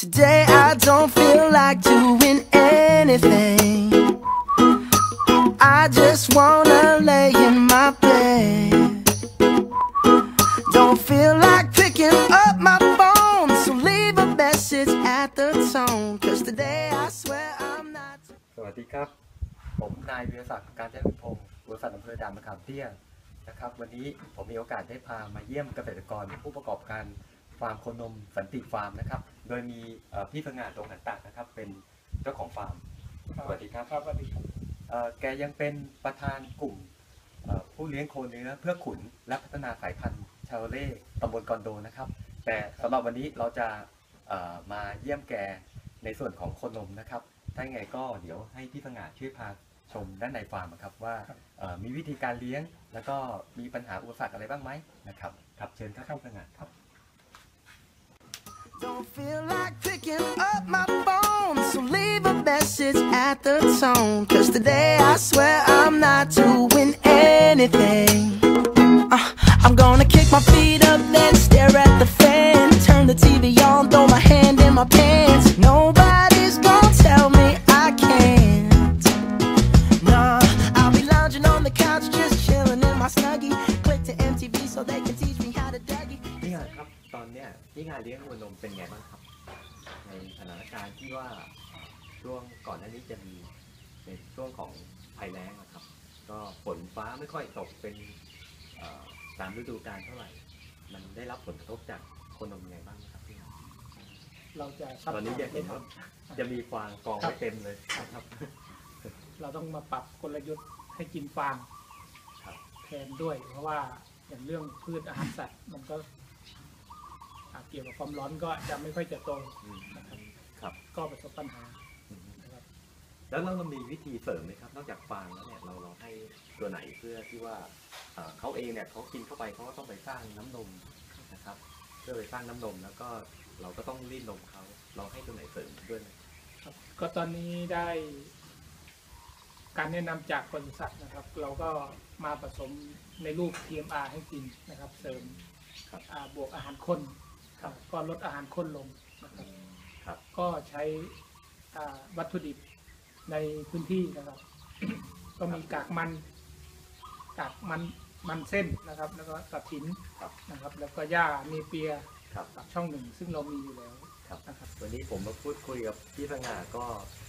Today I don't feel like doing anything. I just wanna lay in my bed. Don't feel like picking up my phone, so leave a message at the tone. Cause today I swear I'm not. สวัสดีครับ ผมนายวิรศักดิ์การเจริญพงศ์บริษัทอำเภอดามะขามเตี้ยนะครับ วันนี้ผมมีโอกาสได้พามาเยี่ยมเกษตรกรผู้ประกอบการฟาร์มโคนมสันติฟาร์มนะครับ โดยมีเอ่อพี่สง่าตรงกันตะนะครับ เป็นเจ้าของฟาร์มสวัสดีครับครับสวัสดีครับเอ่อแกยังเป็นประธานกลุ่มเอ่อผู้เลี้ยงโคเนื้อเพื่อขุนและพัฒนาสายพันธุ์ชาโรเล่ตำบลกอนโดนะครับ แต่สำหรับวันนี้เราจะเอ่อมาเยี่ยมแกในส่วนของโคนมนะครับ ถ้าอย่างไงก็เดี๋ยวให้พี่สง่าช่วยพาชมด้านในฟาร์มนะครับว่าเอ่อมีวิธีการเลี้ยงแล้วก็มีปัญหาอุปสรรคอะไรบ้างไหมนะครับครับเชิญครับพี่สง่าครับ Don't feel like picking up my phone, so leave a message at the tone. Cause today I swear I'm not doing anything. Uh, I'm gonna kick my feet up, then stare at the fan. Turn the TV on, throw my hand in my pants. Nobody's gonna tell me I can't. Nah, I'll be lounging on the couch, just chilling in my snuggie. Click to MTV so they can teach อนเนี้ยพี่งานเลี้ยงวัวนมเป็นไงบ้างครับ ในสถานการณ์ที่ว่าช่วงก่อนหน้านี้จะมีในช่วงของภัยแล้งนะครับ ก็ฝนฟ้าไม่ค่อยตกเป็นเอ่อตามฤดูกาลเท่าไหร่ มันได้รับผลกระทบจากโคนมยังไงบ้างครับพี่งานเราจะซัพพตออนร์นี้จะตเห็นว่าจะมีฟางกองไว้เต็มเลยครับ เราต้องมาปรับกลยุทธ์ให้กินฟางครับ แทนด้วย เพราะว่าอย่างเรื่องพืชอาหารสัตว์ มันก็อ่า เกี่ยวกับความร้อนก็จะไม่ค่อยจะโตอืมนะครับครับ ก็ประสบปัญหาอืมนะครับแล้วเรามีวิธีเสริมไหมครับ นอกจากฟางแล้วเนี่ยเราเราให้ตัวไหนเพื่อที่ว่าเอ่อเขาเองเนี่ยเขากินเข้าไปเขาก็ต้องไปสร้างน้ำนมนะครับ เพื่อไปสร้างน้ำนมแล้วก็เราก็ต้องรีดนมเขาเราให้ตัวไหนเสริมด้วยไหมครับ ก็ตอนนี้ได้ การแนะนำจากบริษัทนะครับ เราก็มาผสมในรูป TMR ให้กินนะครับ เสริมครับ อ่าบวกอาหารข้น ครับก็ลดอาหารข้นลงนะครับครับ ก็ใช้อ่าวัตถุดิบในพื้นที่นะครับ ก็มีกากมัน กากมันมันเส้นนะครับ แล้วก็กระถินครับ นะครับ แล้วก็หญ้ามีเปียครับ กับช่องหนึ่ง ซึ่งเรามีอยู่แล้วครับ นะครับ วันนี้ผมมาพูดคุยกับพี่สง่าก็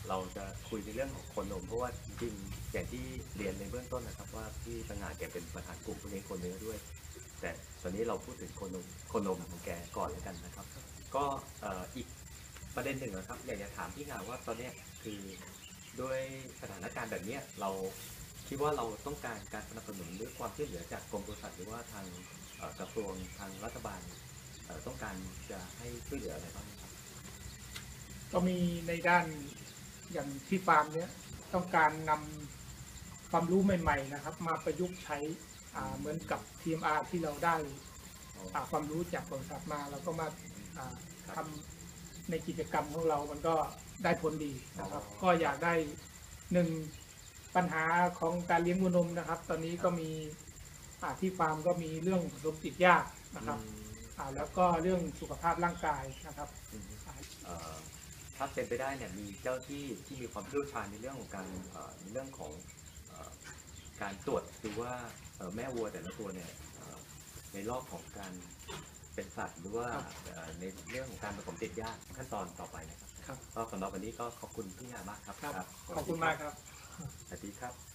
เราจะคุยในเรื่องของโคนมเพราะว่าจริงๆอย่างที่เรียนในเบื้องต้นนะครับ ว่าพี่สง่าแกเป็นประธานกลุ่มผู้เลี้ยงโคนเนื้อด้วย แต่ตอนนี้เราพูดถึงโคนมโคนมของแกก่อนแล้วกันนะครับ ก็อีกประเด็นหนึ่งนะครับอยากจะถามพี่งาว่าตอนนี้คือด้วยสถานการณ์แบบนี้เราคิดว่าเราต้องการการสนับสนุนหรือความช่วยเหลือจากกรมปศุสัตว์หรือว่าทางกระทรวงทางรัฐบาลต้องการจะให้ช่วยเหลืออะไรบ้างครับก็มีในด้านอย่างที่ฟาร์มเนี้ยต้องการนำความรู้ใหม่ ๆ นะครับ มาประยุกต์ใช้ เหมือนกับ TMR ที่เราได้อ่าความรู้จากบริษัทมาเราก็มาอ่าทำในกิจกรรมของเรา มันก็ได้ผลดีนะครับอ๋อก็อยากได้หนึ่งปัญหาของการเลี้ยงวัวนมนะครับ ตอนนี้ก็มีอ่าที่ฟาร์มก็มีเรื่องผสมติดยากนะครับอืมอ่าแล้วก็เรื่องสุขภาพร่างกายนะครับอืมอ่าเอ่อถ้าเป็นไปได้เนี่ยมีเจ้าที่ที่มีความเชี่ยวชาญในเรื่องของการเอ่อในเรื่องของเอ่อ การตรวจดูว่าเอ่อแม่วัวแต่ละตัวเนี่ยเอ่อในรอบของการเป็นสัตว์หรือว่าครับเอ่อในเรื่องของการผสมติดยากขั้นตอนต่อไปนะครับครับก็สำหรับวันนี้ก็ขอบคุณพี่งามากครับครับครับ ขอบคุณมากครับสวัสดีครับ